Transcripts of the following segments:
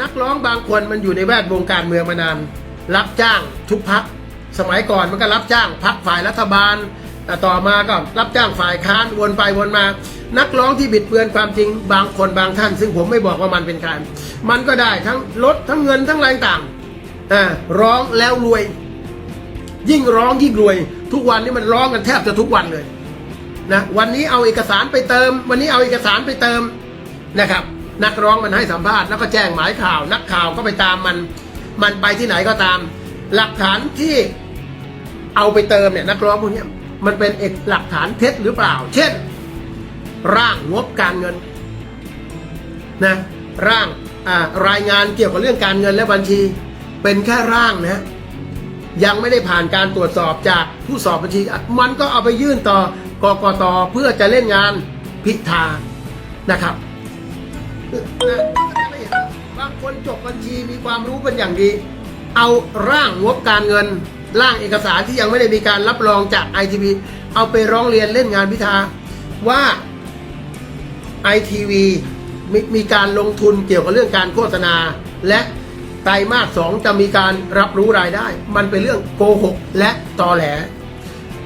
นักร้องบางคนมันอยู่ในแวดวงการเมืองมานาน รับจ้างทุกพัก สมัยก่อนมันก็รับจ้างพักฝ่ายรัฐบาลแต่ต่อมาก็รับจ้างฝ่ายค้านวนไปวนมา นักร้องที่บิดเบือนความจริงบางคนบางท่าน ซึ่งผมไม่บอกว่ามันเป็นใครมันก็ได้ทั้งรถทั้งเงินทั้งอะไรต่างอ่าร้องแล้วรวย ยิ่งร้องยิ่งรวย ทุกวันนี้มันร้องกันแทบจะทุกวันเลยนะวันนี้เอาเอกสารไปเติม วันนี้เอาเอกสารไปเติมนะครับ นักร้องมันให้สัมภาษณ์แล้วก็แจ้งหมายข่าว นักข่าวก็ไปตามมัน มันไปที่ไหนก็ตาม หลักฐานที่เอาไปเติมเนี่ยนักร้องพวกนี้มันเป็นเอกหลักฐานเท็จหรือเปล่า เช่น ร่างงบการเงินนะร่างรายงานเกี่ยวกับเรื่องการเงินและบัญชี เป็นแค่ร่างนะยังไม่ได้ผ่านการตรวจสอบจากผู้สอบบัญชี มันก็เอาไปยื่นต่อกกตเพื่อจะเล่นงานพิธานะครับ บางคนจบบัญชีมีความรู้เป็นอย่างดี เอาร่างงบการเงิน ร่างเอกสารที่ยังไม่ได้มีการรับรองจากไอทีวีเอาไปร้องเรียนเล่นงานพิธาว่าไอทีวีมมีการลงทุนเกี่ยวกับเรื่องการโฆษณา และไตรมาสสองจะมีการรับรู้รายได้ มันเป็นเรื่องโกหกและตอแหล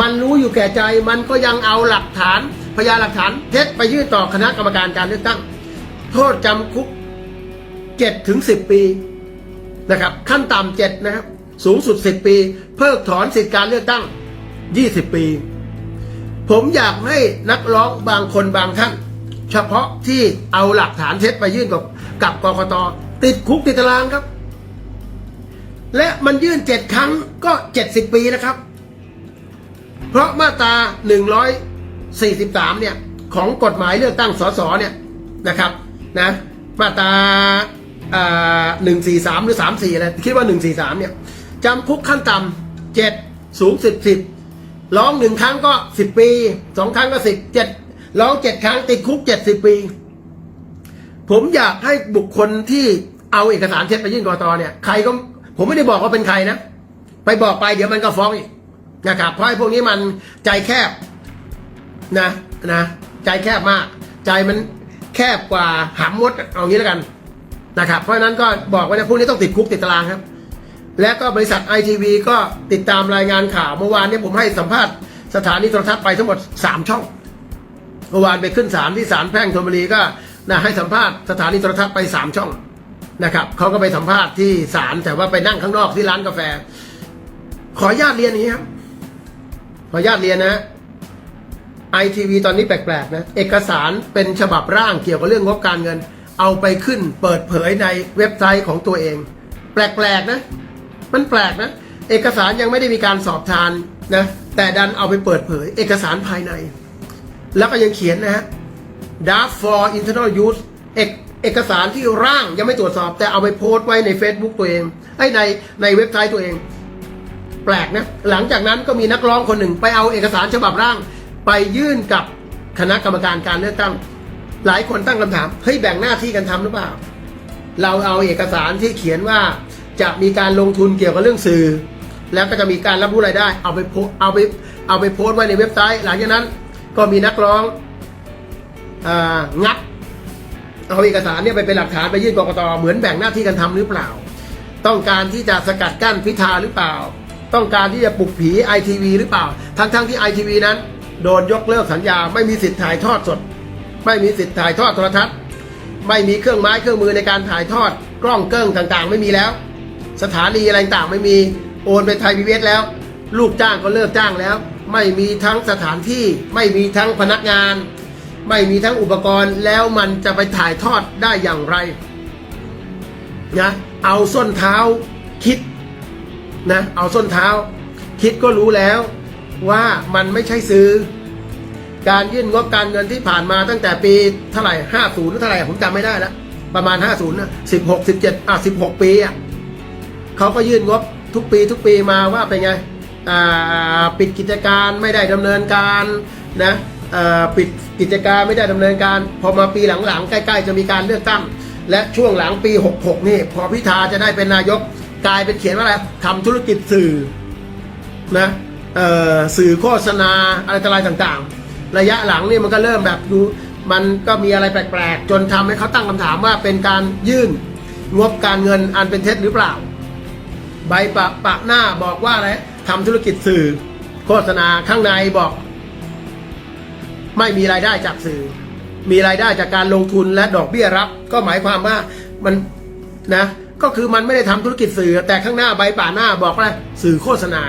มันรู้อยู่แก่ใจมันก็ยังเอาหลักฐานพยานหลักฐานเท็จไปยื่นต่อคณะกรรมการการเลือกตั้ง โทษจำคุกเจ็ดถึงสิบปีนะครับ ขั้นต่ำเจ็ดนะครับ สูงสุดสิบปี เพิกถอนสิทธิการเลือกตั้งยี่สิบปี ผมอยากให้นักร้องบางคนบางท่าน เฉพาะที่เอาหลักฐานเท็จไปยื่นกับกับกกตติดคุกติดตารางครับ และมันยื่นเจ็ดครั้งก็เจ็ดสิบปีนะครับ เพราะมาตรา143เนี่ย ของกฎหมายเลือกตั้งสสเนี่ยนะครับ นะ มาตราอ่า143หรือ34อะไรคิดว่า143เนี่ยจำคุกขั้นต่ำเจ็ดสูงสิบสิบร้องหนึ่งครั้งก็สิบปีสองครั้งก็สิบเจ็ดร้องเจ็ดครั้งติดคุกเจ็ดสิบปี ผมอยากให้บุคคลที่เอาเอกสารเท็จไปยื่นกตเนี่ยใครก็ผมไม่ได้บอกว่าเป็นใครนะ ไปบอกไปเดี๋ยวมันก็ฟ้องอีกนะครับเพราะไอ้พวกนี้มันใจแคบนะนะ ใจแคบมาก ใจมัน แคบกว่าหำมดเอางี้แล้วกันนะครับ เพราะฉะนั้นก็บอกไว้นะพวกนี้ต้องติดคุกติดตารางครับ และก็บริษัทไอทีวีก็ติดตามรายงานข่าวเมื่อวานนี้ผมให้สัมภาษณ์สถานีโทรทัศน์ไปทั้งหมด 3 ช่องเมื่อวานไปขึ้นศาลที่ศาลแพ่งธนบุรีก็นะให้สัมภาษณ์สถานีโทรทัศน์ไปสามช่องนะครับเขาก็ไปสัมภาษณ์ที่ศาลแต่ว่าไปนั่งข้างนอกที่ร้านกาแฟ ขออนุญาตเรียนนี้ครับ ขออนุญาตเรียนนะ ไอทีวีตอนนี้แปลกๆนะเอกสารเป็นฉบับร่างเกี่ยวกับเรื่องงบการเงิน เอาไปขึ้นเปิดเผยในเว็บไซต์ของตัวเอง แปลกๆนะ มันแปลกนะ เอกสารยังไม่ได้มีการสอบทานนะแต่ดันเอาไปเปิดเผย เอกสารภายใน แล้วก็ยังเขียนนะฮะ draft for internal use เอกเอกสารที่ร่างยังไม่ตรวจสอบ แต่เอาไปโพสต์ไว้ใน Facebook ตัวเองไอ้ในในเว็บไซต์ตัวเอง แปลกนะ หลังจากนั้นก็มีนักร้องคนหนึ่งไปเอาเอกสารฉบับร่าง ไปยื่นกับคณะกรรมการการเลือกตั้ง หลายคนตั้งคำถามเฮ้ยแบ่งหน้าที่กันทำหรือเปล่า เราเอาเอกสารที่เขียนว่าจะมีการลงทุนเกี่ยวกับเรื่องสื่อ แล้วก็จะมีการรับรู้รายได้ เอาไปโพเอาไปเอาไปโพสต์ไว้ในเว็บไซต์ หลังจากนั้นก็มีนักร้องอ่างัดเอาเอกสารเนี่ยไปเป็นหลักฐานไปยื่นกกตเหมือนแบ่งหน้าที่กันทำหรือเปล่า ต้องการที่จะสกัดกั้นพิธาหรือเปล่า ต้องการที่จะปลุกผีไอทีวีหรือเปล่า ทั้งๆทที่ไอทีวีนั้น โดนยกเลิกสัญญา ไม่มีสิทธิ์ถ่ายทอดสด ไม่มีสิทธิ์ถ่ายทอดโทรทัศน์ ไม่มีเครื่องไม้เครื่องมือในการถ่ายทอด กล้องเกิ้งต่างๆ ไม่มีแล้ว สถานีอะไรต่างๆ ไม่มีโอนไปไทยพีวีเอสแล้ว ลูกจ้างก็เลิกจ้างแล้ว ไม่มีทั้งสถานที่ ไม่มีทั้งพนักงาน ไม่มีทั้งอุปกรณ์แล้วมันจะไปถ่ายทอดได้อย่างไรนะเอาส้นเท้าคิดนะเอาส้นเท้าคิดก็รู้แล้ว ว่ามันไม่ใช่ซื้อ การยื่นงบการเงินที่ผ่านมาตั้งแต่ปีเท่าไหร่ห้าศูนย์เท่าไหร่ผมจำไม่ได้แล้วประมาณห้าศูนย์นะสิบหกสิบเจ็ดอะสิบหกปีอะเขาก็ยื่นงบทุกปีทุกปีมาว่าเป็นไงอ่าปิดกิจการไม่ได้ดำเนินการนะอ่าปิดกิจการไม่ได้ดำเนินการ พอมาปีหลังๆ ใกล้ ๆ จะมีการเลือกตั้ง และช่วงหลังปี 66 นี่พอพิธาจะได้เป็นนายกกลายเป็นเขียนว่าอะไรทำธุรกิจสื่อนะ สื่อโฆษณาอะไรต่ออะไรต่างๆ ระยะหลังนี่มันก็เริ่มแบบดูมันก็มีอะไรแปลกๆ จนทำให้เขาตั้งคำถามว่าเป็นการยื่นงบการเงินอันเป็นเท็จหรือเปล่า ใบปะปะหน้าบอกว่าอะไรทำธุรกิจสื่อ โฆษณาข้างในบอก ไม่มีรายได้จากสื่อ มีรายได้จากการลงทุนและดอกเบี้ยรับ ก็หมายความว่ามันนะ ก็คือมันไม่ได้ทำธุรกิจสื่อ แต่ข้างหน้าใบป่าหน้าบอกว่าสื่อโฆษณา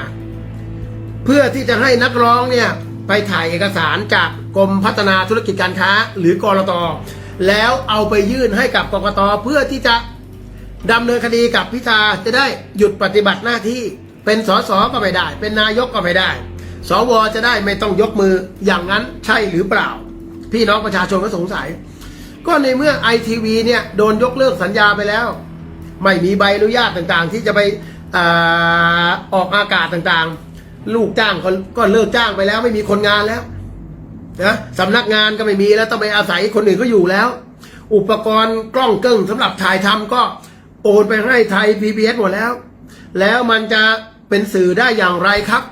เพื่อที่จะให้นักร้องเนี่ยไปถ่ายเอกสารจากกรมพัฒนาธุรกิจการค้า หรือกรตแล้วเอาไปยื่นให้กับกกตเพื่อที่จะดำเนินคดีกับพิธาจะได้หยุดปฏิบัติหน้าที่เป็นสสก็ไม่ได้ เป็นนายกก็ไม่ได้ สวจะได้ไม่ต้องยกมืออย่างนั้นใช่หรือเปล่า พี่น้องประชาชนก็สงสัย ก็ในเมื่อไอทีวีเนี่ยโดนยกเลิกสัญญาไปแล้ว ไม่มีใบอนุญาตต่างๆ ที่จะไปอาออกอากาศต่างๆ ลูกจ้างก็ก็เลิกจ้างไปแล้ว ไม่มีคนงานแล้วนะสำนักงานก็ไม่มีแล้วต้องไปอาศัยคนอื่นก็อยู่แล้ว อุปกรณ์กล้องเกิ้งสำหรับถ่ายทำก็โอนไปให้ไทย PBS หมดแล้ว แล้วมันจะเป็นสื่อได้อย่างไรครับ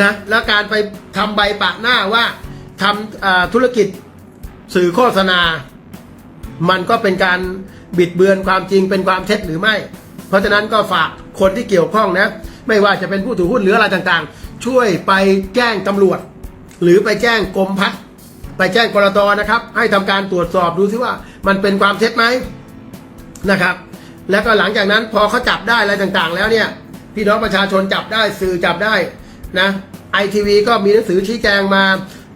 นะแล้วการไปทำใบปะหน้าว่าทำธุรกิจสื่อโฆษณา มันก็เป็นการบิดเบือนความจริงเป็นความเท็จหรือไม่ เพราะฉะนั้นก็ฝากคนที่เกี่ยวข้องนะ ไม่ว่าจะเป็นผู้ถือหุ้นหรืออะไรต่างๆ ช่วยไปแจ้งตำรวจ หรือไปแจ้งกรมพัฒน์ไปแจ้งกรตนะครับ ให้ทำการตรวจสอบดูซิว่า มันเป็นความเท็จไหมนะครับ แล้วก็หลังจากนั้นพอเขาจับได้อะไรต่างๆ แล้วเนี่ยพี่น้องประชาชนจับได้สื่อจับได้นะไอทีวีก็มีหนังสือชี้แจงมา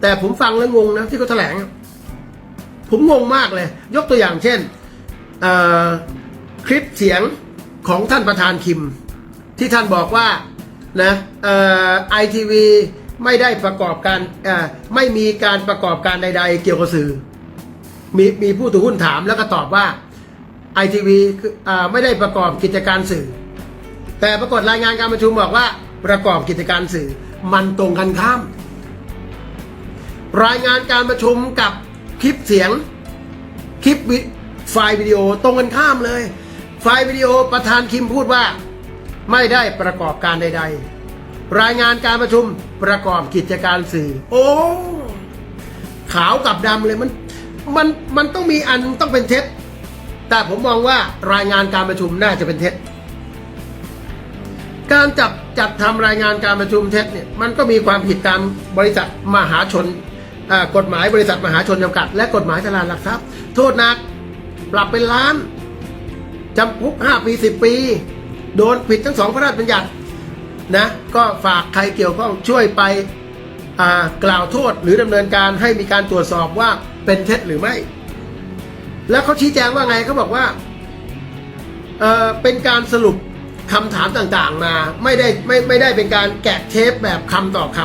แต่ผมฟังแล้วงงนะที่เขาแถลง ผมงงมากเลย ยกตัวอย่างเช่นคลิปเสียงของท่านประธานคิม ที่ท่านบอกว่านะไอทีวีไม่ได้ประกอบการไม่มีการประกอบการใด ๆ เกี่ยวกับสื่อ มีมีผู้ถือหุ้นถามแล้วก็ตอบว่าไอทีวีไม่ได้ประกอบกิจการสื่อ แต่ปรากฏรายงานการประชุมบอกว่าประกอบกิจการสื่อมันตรงกันข้าม รายงานการประชุมกับคลิปเสียง คลิปวิไฟล์วิดีโอตรงกันข้ามเลย ไฟล์วิดีโอประธานคิมพูดว่า ไม่ได้ประกอบการใด ๆ รายงานการประชุมประกอบกิจการสื่อ โอ้ขาวกับดำเลยมันมันมันต้องมีอันต้องเป็นเท็จ แต่ผมมองว่ารายงานการประชุมน่าจะเป็นเท็จ การจับจัดทำรายงานการประชุมเท็จเนี่ยมันก็มีความผิดตามบริษัทมหาชนอ่ากฎหมายบริษัทมหาชนจำกัด และกฎหมายตลาดหลักทรัพย์ โทษหนัก ปรับเป็นล้านจำคุกห้าปีสิบปี โดนผิดทั้งสองพระราชบัญญัตินะก็ฝากใครเกี่ยวข้องช่วยไปกล่าวโทษหรือดำเนินการให้มีการตรวจสอบว่าเป็นเท็จหรือไม่ แล้วเขาชี้แจงว่าไงเขาบอกว่าเเป็นการสรุปคำถามต่างๆมาไม่ได้ไม่ไม่ได้เป็นการแกะเทปแบบคำต่อค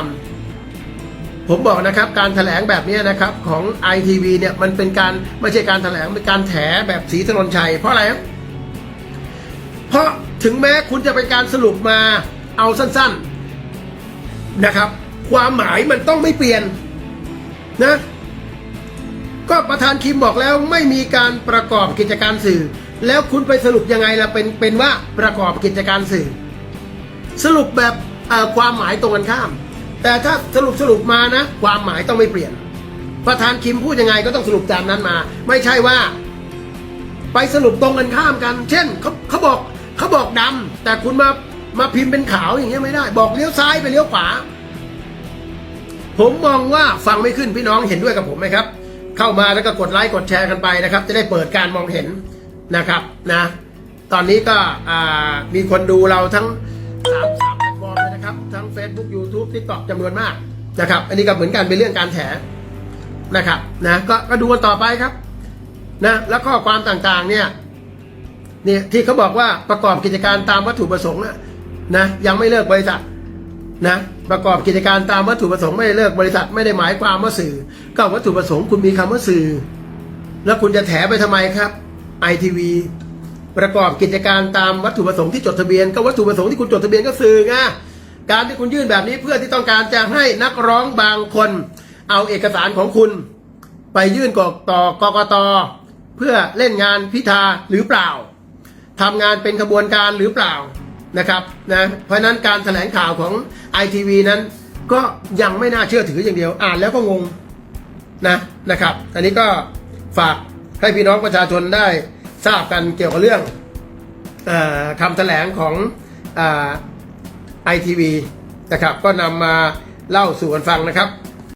ำผมบอกนะครับการแถลงแบบนี้นะครับของ ITV เนี่ยมันเป็นการไม่ใช่การแถลงเป็นการแถแบบสีถนนชัยเพราะอะไรครับเพราะ ถึงแม้คุณจะเป็นการสรุปมาเอาสั้น ๆนะครับ ความหมายมันต้องไม่เปลี่ยนนะ ก็ประธานคิมบอกแล้วไม่มีการประกอบกิจการสื่อ แล้วคุณไปสรุปยังไงล่ะเป็นเป็นว่าประกอบกิจการสื่อ สรุปแบบความหมายตรงกันข้าม แต่ถ้าสรุปสรุปมานะ ความหมายต้องไม่เปลี่ยน ประธานคิมพูดยังไงก็ต้องสรุปตามนั้นมา ไม่ใช่ว่า ไปสรุปตรงกันข้ามกัน เช่นเขาเขาบอก เขาบอกดำแต่คุณมามาพิมพ์เป็นขาวอย่างเงี้ยไม่ได้ บอกเลี้ยวซ้ายไปเลี้ยวขวา ผมมองว่าฟังไม่ขึ้นพี่น้องเห็นด้วยกับผมไหมครับ เข้ามาแล้วก็กดไลค์กดแชร์กันไปนะครับ จะได้เปิดการมองเห็นนะครับนะ ตอนนี้ก็มีคนดูเราทั้งสามสามแพลตฟอร์มเลยนะครับ ทั้ง Facebook YouTube TikTok จำนวนมากนะครับ อันนี้ก็เหมือนกันเป็นเรื่องการแถนะครับนะก็ก็ดูกันต่อไปครับนะแล้วข้อความต่างๆเนี่ย เนี่ยที่เขาบอกว่าประกอบกิจการตามวัตถุประสงค์นะนะยังไม่เลิกบริษัทนะประกอบกิจการตามวัตถุประสงค์ไม่ได้เลิกบริษัทไม่ได้หมายความว่าสื่อ ก็วัตถุประสงค์คุณมีคำว่าสื่อ แล้วคุณจะแถไปทำไมครับไอทีวีประกอบกิจการตามวัตถุประสงค์ที่จดทะเบียนก็วัตถุประสงค์ที่คุณจดทะเบียนก็สื่อไงการที่คุณยื่นแบบนี้เพื่อที่ต้องการจะให้นักร้องบางคน เอาเอกสารของคุณ ไปยื่นกกต่อกกตเพื่อเล่นงานพิธาหรือเปล่า ทำงานเป็นขบวนการหรือเปล่านะครับนะเพราะนั้นการแถลงข่าวของ ITV นั้น ก็ยังไม่น่าเชื่อถืออย่างเดียว อ่านแล้วก็งงนะนะครับ อันนี้ก็ฝากให้พี่น้องประชาชนได้ทราบกันเกี่ยวกับเรื่องออคำแถลงของไอทีวีนะครับ ก็นำมาเล่าสู่กันฟังนะครับ